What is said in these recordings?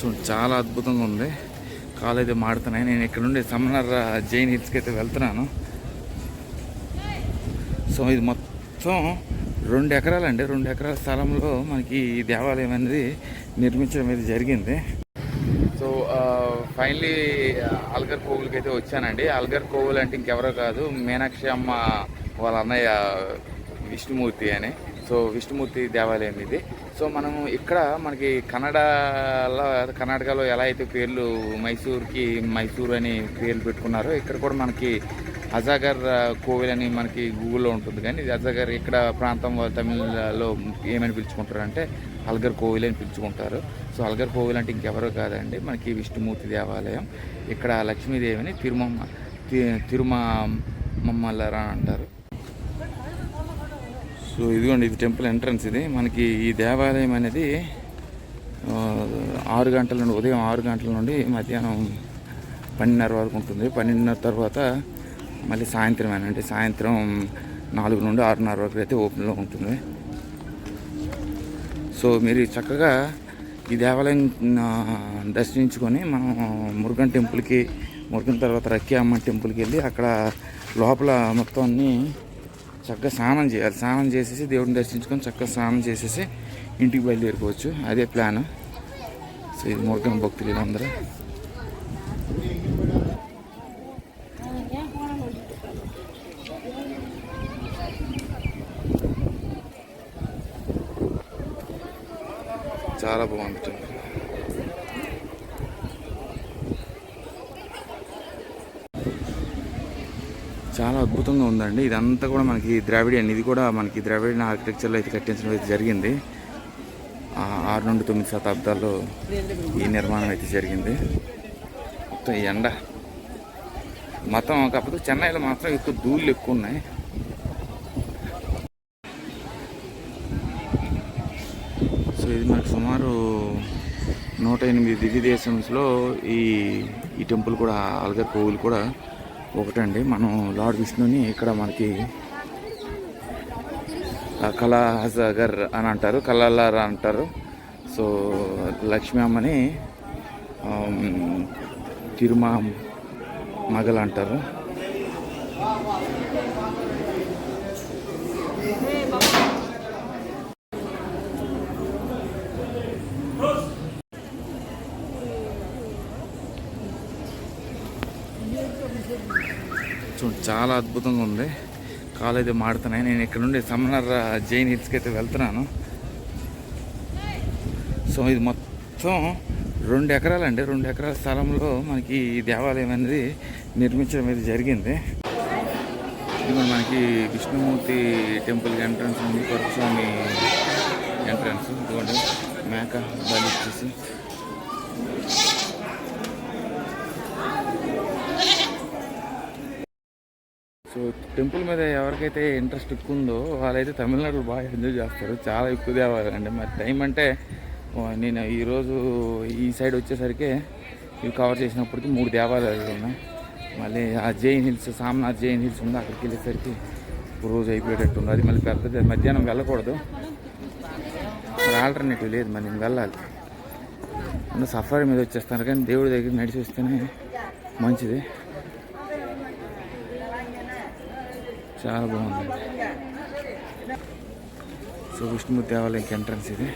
చూడండి చాలా అద్భుతంగా ఉంది. కాలు అయితే మాడుతున్నాయి. నేను ఇక్కడ నుండి సమనర్ జైన్ హిల్స్కి అయితే వెళ్తున్నాను. సో ఇది మొత్తం రెండు ఎకరాలండి. రెండు ఎకరాల స్థలంలో మనకి ఈ దేవాలయం అనేది నిర్మించడం అనేది జరిగింది. సో ఫైనలీ అల్గర్ కోవులకి అయితే వచ్చానండి. అల్గర్ కోవులు అంటే ఇంకెవరో కాదు మీనాక్షి అమ్మ వాళ్ళ అన్నయ్య విష్ణుమూర్తి అని. సో విష్ణుమూర్తి దేవాలయం ఇది. సో మనం ఇక్కడ మనకి కన్నడలో కర్ణాటకలో ఎలా అయితే పేర్లు మైసూర్కి మైసూర్ అని పేర్లు పెట్టుకున్నారో ఇక్కడ కూడా మనకి అజాగర్ కోవిల్ అని మనకి గూగుల్లో ఉంటుంది. కానీ ఇది అజాగర్ ఇక్కడ ప్రాంతం వాళ్ళు తమిళలో ఏమని పిలుచుకుంటారు అంటే అల్గర్ కోవిల్ అని పిలుచుకుంటారు. సో అల్గర్ కోవిల్ అంటే ఇంకెవరో కాదండి. మనకి విష్ణుమూర్తి దేవాలయం. ఇక్కడ లక్ష్మీదేవిని తిరుమమ్మ తి- తిరుమ మమ్మల్లారా అంటారు. సో ఇదిగోండి ఇది టెంపుల్ ఎంట్రన్స్ ఇది. మనకి ఈ దేవాలయం అనేది ఆరు గంటల నుండి ఉదయం ఆరు గంటల నుండి మధ్యాహ్నం పన్నెండున్నర వరకు ఉంటుంది. పన్నెండున్నర తర్వాత మళ్ళీ సాయంత్రం అంటే సాయంత్రం నాలుగు నుండి ఆరున్నర వరకు అయితే ఓపెన్లో ఉంటుంది. సో మీరు చక్కగా ఈ దేవాలయం దర్శించుకొని మనం మురుగన్ టెంపుల్కి మురుగన్ తర్వాత రక్కి అమ్మ టెంపుల్కి వెళ్ళి అక్కడ లోపల మొత్తం అన్నీ చక్కగా స్నానం చేయాలి. స్నానం చేసేసి దేవుడిని దర్శించుకొని చక్కగా స్నానం చేసేసి ఇంటికి బయలుదేరుకోవచ్చు అదే ప్లాన్ సో ఇది మురుగన్ భక్తులు వీళ్ళందరూ. చాలా బాగుంటుంది టెంపుల్ చాలా అద్భుతంగా ఉందండి. ఇదంతా కూడా మనకి ద్రావిడియన్ ఇది కూడా మనకి ద్రావిడియన్ ఆర్కిటెక్చర్లో అయితే కట్టించడం అయితే జరిగింది. ఆరు నుండి తొమ్మిది శతాబ్దాల్లో ఈ నిర్మాణం అయితే జరిగింది. మొత్తం ఈ ఎండ మొత్తం కాకపోతే చెన్నైలో మాత్రం ఎక్కువ ధూళ్ళు ఎక్కువ ఉన్నాయి. సో ఇది మనకు సుమారు నూట ఎనిమిది దివ్య దేశంలో ఈ ఈ టెంపుల్ కూడా అల్గర్ కోవిల్ కూడా ఒకటండి మనం లార్డ్ విష్ణుని ఇక్కడ మనకి కళాసాగర్ అని అంటారు కళలార్ అంటారు. సో లక్ష్మీ అమ్మని తిరుమా మగల్ అంటారు. చూడండి చాలా అద్భుతంగా ఉంది. కాలు అయితే మాడుతున్నాయి. నేను ఇక్కడ నుండి సమనర్ జైన్ హిల్స్కి అయితే వెళ్తున్నాను. సో ఇది మొత్తం రెండు ఎకరాలండి రెండు ఎకరాల స్థలంలో మనకి ఈ దేవాలయం అనేది నిర్మించడం అయితే జరిగింది. ఇది మనకి విష్ణుమూర్తి టెంపుల్ ఎంట్రన్స్ ఉంది. పరశుస్వామి ఎంట్రన్స్. ఇదిగోండి మేక బలి ఇచ్చేసి. సో టెంపుల్ మీద ఎవరికైతే ఇంట్రెస్ట్ ఎక్కువ ఉందో వాళ్ళైతే తమిళనాడులో బాగా ఎంజాయ్ చేస్తారు. చాలా ఎక్కువ దేవాలయం అండి మరి టైం అంటే నేను ఈరోజు ఈ సైడ్ వచ్చేసరికి ఇవి కవర్ చేసినప్పటికి మూడు దేవాలయాలు ఉన్నాయి. మళ్ళీ ఆ జైన్ హిల్స్ సామ్నాథ్ జైన్ హిల్స్ ఉంది. అక్కడికి వెళ్ళేసరికి రోజు అయిపోయేటట్టు ఉంది. అది మళ్ళీ పెద్దది. మధ్యాహ్నం వెళ్ళకూడదు. మరి ఆల్టర్నేటివ్ లేదు. మరి నేను వెళ్ళాలి. సఫారీ మీద వచ్చేస్తాను. కానీ దేవుడి దగ్గర నడిచి వస్తేనే మంచిది. చాలా బాగుంది. సో విష్ణుమూర్తి దేవాలయంకి ఎంట్రన్స్ ఇది.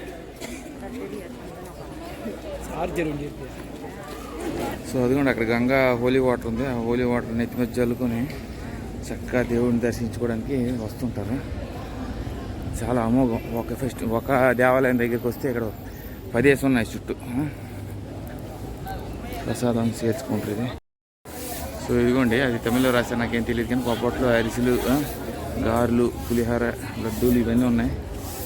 సో అదిగోండి అక్కడ గంగా హోలీ వాటర్ ఉంది. ఆ హోలీ వాటర్ నెత్తి మీద చల్లుకొని చక్కగా దేవుడిని దర్శించుకోవడానికి వస్తుంటారు. చాలా అమోఘం. ఒక ఫెస్ట్ ఒక దేవాలయం దగ్గరికి వస్తే ఇక్కడ పదేసి ఉన్నాయి చుట్టూ. ప్రసాదం చేర్చుకుంటారు ఇది. సో ఇదిగోండి అది తమిళ్ళో రాశారు నాకేం తెలియదు కానీ పొప్పట్లు అరిసెలు గారెలు పులిహోర లడ్డూలు ఇవన్నీ ఉన్నాయి.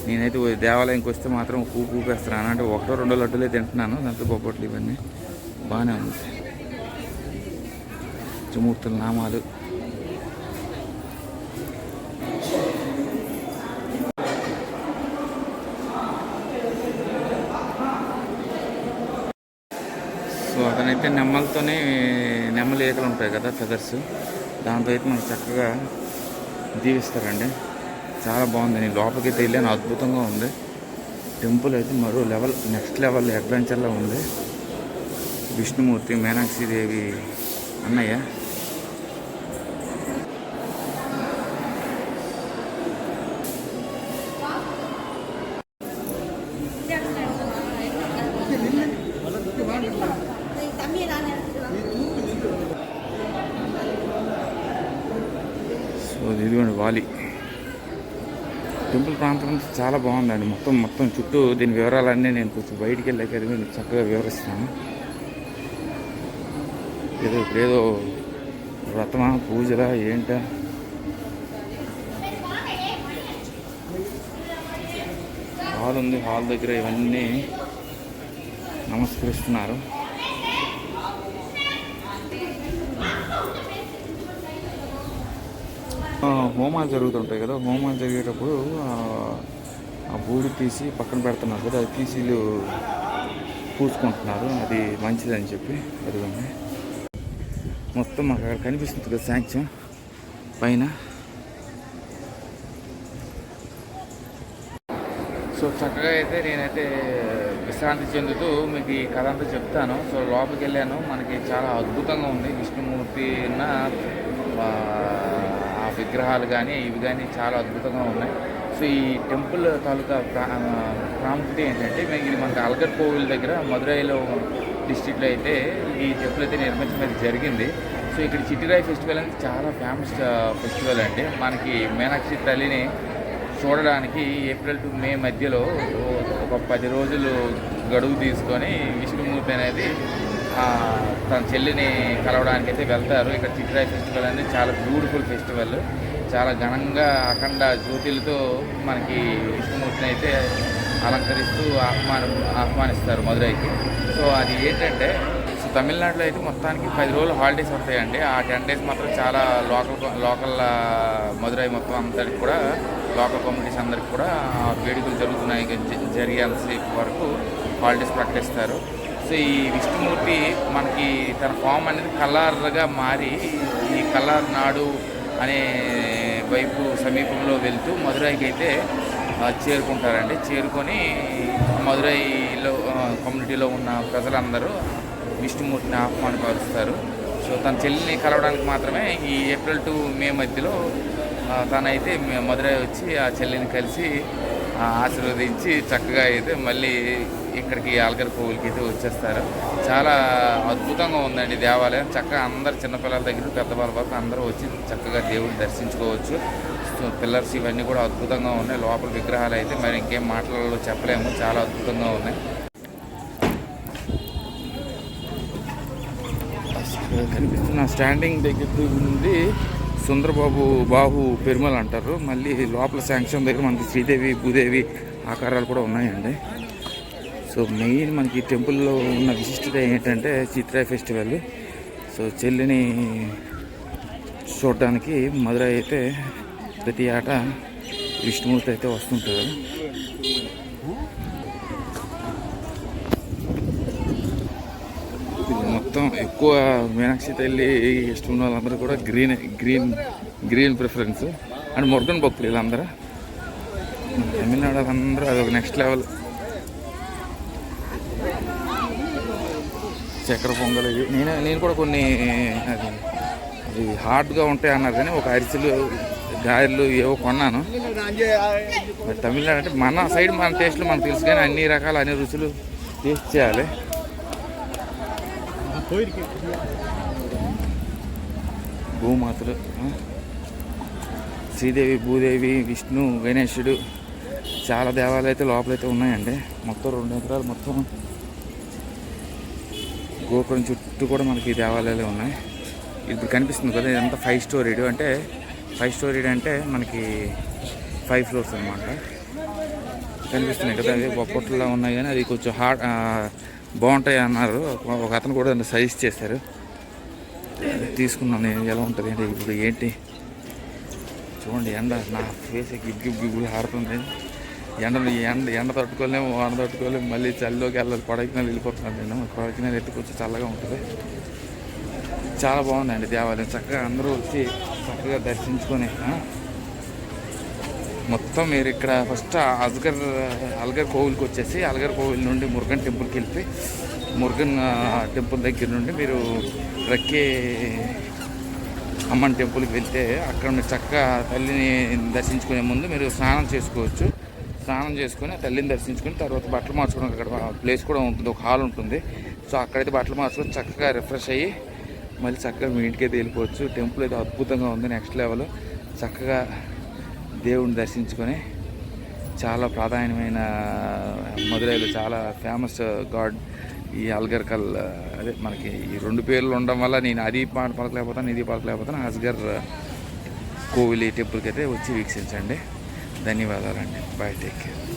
నేనైతే దేవాలయంకి వస్తే మాత్రం ఊపు ఊపేస్తున్నాను అంటే ఒకటో రెండో లడ్డూలే తింటున్నాను దాంట్లో పొప్పట్లు ఇవన్నీ బాగానే ఉంది త్రిమూర్తుల నామాలు. సో నెమ్మలతోనే నెమ్మలి ఏకలు ఉంటాయి కదా ఫెదర్స్ దాంతో అయితే మనకు చక్కగా దీవిస్తారండి. చాలా బాగుంది. నేను లోపలికి వెళ్ళాను. అద్భుతంగా ఉంది. టెంపుల్ అయితే మరో లెవెల్ నెక్స్ట్ లెవెల్ అడ్వెంచర్లో ఉంది. విష్ణుమూర్తి మీనాక్షిదేవి అన్నయ్య. ఇదిగోండి వాలి. టెంపుల్ ప్రాంతం చాలా బాగుందండి. మొత్తం మొత్తం చుట్టూ దీని వివరాలన్నీ నేను కొంచెం బయటికి వెళ్ళాక అది మీకు చక్కగా వివరిస్తాను. ఏదో ఇప్పుడేదో వ్రతమా పూజలా ఏంటా? హాల్ ఉంది హాల్ దగ్గర ఇవన్నీ నమస్కరిస్తున్నారు. హోమాలు జరుగుతుంటాయి కదా హోమాలు జరిగేటప్పుడు ఆ, బూడి తీసి పక్కన పెడుతున్నారు కదా అది తీసి పూసుకుంటున్నారు అది మంచిదని చెప్పి అదిగోండి. మొత్తం మాకు అక్కడ కనిపిస్తుంది కదా శాంక్షన్. పైన. సో చక్కగా అయితే నేనైతే విశ్రాంతి చెందుతూ మీకు ఈ కథ అంతా చెప్తాను. సో లోపలికి వెళ్ళాను. మనకి చాలా అద్భుతంగా ఉంది. విష్ణుమూర్తి ఉన్న విగ్రహాలు కానీ ఇవి కానీ చాలా అద్భుతంగా ఉన్నాయి. సో ఈ టెంపుల్ తాలూకా ప్రా- ప్రాముఖ్యత ఏంటంటే మేము ఇది మనకి అల్గర్ కోవిల్ దగ్గర మదురైలో డిస్టిక్లో అయితే ఈ టెంపుల్ అయితే నిర్మించడం జరిగింది. సో ఇక్కడ చిట్టిరాయి ఫెస్టివల్ అనేది చాలా ఫేమస్ ఫెస్టివల్ అండి. మనకి మీనాక్షి తల్లిని చూడడానికి ఏప్రిల్ టు మే మధ్యలో ఒక పది రోజులు గడువు తీసుకొని విష్ణుమూర్తి అనేది తన చెల్లిని కలవడానికి అయితే వెళ్తారు. ఇక్కడ చిట్రాయి ఫెస్టివల్ అనేది చాలా బ్యూటిఫుల్ ఫెస్టివల్. చాలా ఘనంగా అఖండ జ్యోతిలతో మనకి విష్ణుమూర్తిని అయితే అలంకరిస్తూ ఆహ్వాన ఆహ్వానిస్తారు మదురైకి సో అది ఏంటంటే సో తమిళనాడులో అయితే మొత్తానికి పది రోజులు హాలిడేస్ వస్తాయండి. ఆ టెన్ డేస్ మాత్రం చాలా లోకల్ లోకల్ మధురై మదురై మొత్తం అందరికి కూడా లోకల్ కమ్యూనిటీస్ అందరికి కూడా వేడుకలు జరుగుతున్నాయి. జ- జరిగేంతసేపు వరకు హాలిడేస్ ప్రకటిస్తారు. సో ఈ విష్ణుమూర్తి మనకి తన ఫామ్ అనేది కలర్గా మారి ఈ కలర్ నాడు అనే వైపు సమీపంలో వెళ్తూ మదురైకి అయితే చేరుకుంటారండి. చేరుకొని మదురైలో కమ్యూనిటీలో ఉన్న ప్రజలందరూ విష్ణుమూర్తిని ఆహ్వానపరుస్తారు. సో తన చెల్లిని కలవడానికి మాత్రమే ఈ ఏప్రిల్ టు మే మధ్యలో తనైతే మధురై మదురై వచ్చి ఆ చెల్లిని కలిసి ఆశీర్వదించి చక్కగా అయితే మళ్ళీ ఇక్కడికి ఆల్గర్ పువ్వులకి అయితే వచ్చేస్తారు. చాలా అద్భుతంగా ఉందండి దేవాలయం. చక్కగా అందరు చిన్నపిల్లల దగ్గర పెద్దవాళ్ళ వరకు అందరూ వచ్చి చక్కగా దేవుడిని దర్శించుకోవచ్చు. పిల్లర్స్ ఇవన్నీ కూడా అద్భుతంగా ఉన్నాయి. లోపల విగ్రహాలు అయితే మరి ఇంకేం మాటలలో చెప్పలేము. చాలా అద్భుతంగా ఉన్నాయి. కనిపిస్తున్న స్టాండింగ్ దగ్గర ఉంది సుందరబాబు బాహు పెరుమల్ అంటారు. మళ్ళీ లోపల శాంక్షన్ దగ్గర మనకి శ్రీదేవి భూదేవి ఆకారాలు కూడా ఉన్నాయండి. సో మెయిన్ మనకి టెంపుల్లో ఉన్న విశిష్టత ఏంటంటే చిత్రాయ ఫెస్టివల్ సో చెల్లిని చూడడానికి మధురై అయితే ప్రతి ఆట విష్ణుమూర్తి అయితే వస్తుంటారు ఇది మొత్తం ఎక్కువ మీనాక్షి తల్లి ఇష్టం ఉన్న వాళ్ళందరూ కూడా green green green preference. And Murugan భక్తులు వీళ్ళందరూ. తమిళనాడు అందరూ అదొక నెక్స్ట్ లెవెల్ చక్కెర పొంగల్ ఇవి నేను నేను కూడా కొన్ని అది అది హార్డ్గా ఉంటాయి అన్నారు కానీ ఒక అరిసెలు గారెలు ఏవో కొన్నాను. తమిళనాడు అంటే మన సైడ్ మన టేస్ట్లు మనకు తెలుసు కానీ అన్ని రకాల అన్ని రుచులు టేస్ట్ చేయాలి. భూమాతలు శ్రీదేవి భూదేవి విష్ణు గణేశుడు చాలా దేవాలయాలు అయితే లోపలైతే ఉన్నాయండి. మొత్తం రెండు ఎకరాలు మొత్తం గోకులం చుట్టూ కూడా మనకి దేవాలయాలు ఉన్నాయి. ఇప్పుడు కనిపిస్తుంది కదా ఇదంతా ఫైవ్ స్టోరీడ్ అంటే ఫైవ్ స్టోరీడ్ అంటే మనకి ఫైవ్ ఫ్లోర్స్ అనమాట కనిపిస్తున్నాయి కదా అవి బొప్పట్లా ఉన్నాయి కానీ అది కొంచెం హార్డ్ బాగుంటాయి అన్నారు. ఒక- అతను కూడా సజెస్ట్ చేశారు. తీసుకున్నాను ఎలా ఉంటుంది అంటే ఇప్పుడు ఏంటి? చూడండి ఎండ నా ఫేస్ గిబ్ గిబ్ గిబ్బులు ఆడుతుంది ఎండను ఎండ ఎండ తట్టుకోలేము వాన తట్టుకోలేము మళ్ళీ చలిలోకి వెళ్ళాలి కొడైకినాలు వెళ్ళిపోతున్నాను నేను. కొడైకినాలు ఎత్తుకొచ్చి చల్లగా ఉంటుంది. చాలా బాగుందండి దేవాలయం. చక్కగా అందరూ వచ్చి చక్కగా దర్శించుకొని మొత్తం మీరు ఇక్కడ ఫస్ట్ అల్గర్ అల్గర్ కోవిల్కి వచ్చేసి అల్గర్ కోవిల్ నుండి మురుగన్ టెంపుల్కి వెళ్ళి మురుగన్ టెంపుల్ దగ్గర నుండి మీరు రక్కే అమ్మన్ టెంపుల్కి వెళ్తే అక్కడ మీరు చక్కగా తల్లిని దర్శించుకునే ముందు మీరు స్నానం చేసుకోవచ్చు. స్నానం చేసుకొని తల్లిని దర్శించుకుని తర్వాత బట్టలు మార్చుకోవడం అక్కడ ప్లేస్ కూడా ఉంటుంది ఒక హాల్ ఉంటుంది. సో అక్కడైతే బట్టలు మార్చుకొని చక్కగా రిఫ్రెష్ అయ్యి మళ్ళీ చక్కగా మీ ఇంటికి అయితే వెళ్ళిపోవచ్చు. టెంపుల్ అయితే అద్భుతంగా ఉంది నెక్స్ట్ లెవెల్ చక్కగా దేవుడిని దర్శించుకొని చాలా ప్రాధాన్యమైన మదురైలో చాలా ఫేమస్ గాడ్ ఈ అల్గర్కల్ అదే మనకి ఈ రెండు పేర్లు ఉండడం వల్ల నేను అది పాట పలకలేకపోతాను ఇది పలకలేకపోతాను. అస్గర్ కోవిలి టెంపుల్కి అయితే వచ్చి వీక్షించండి. ధన్యవాదాలండి. Bye take care.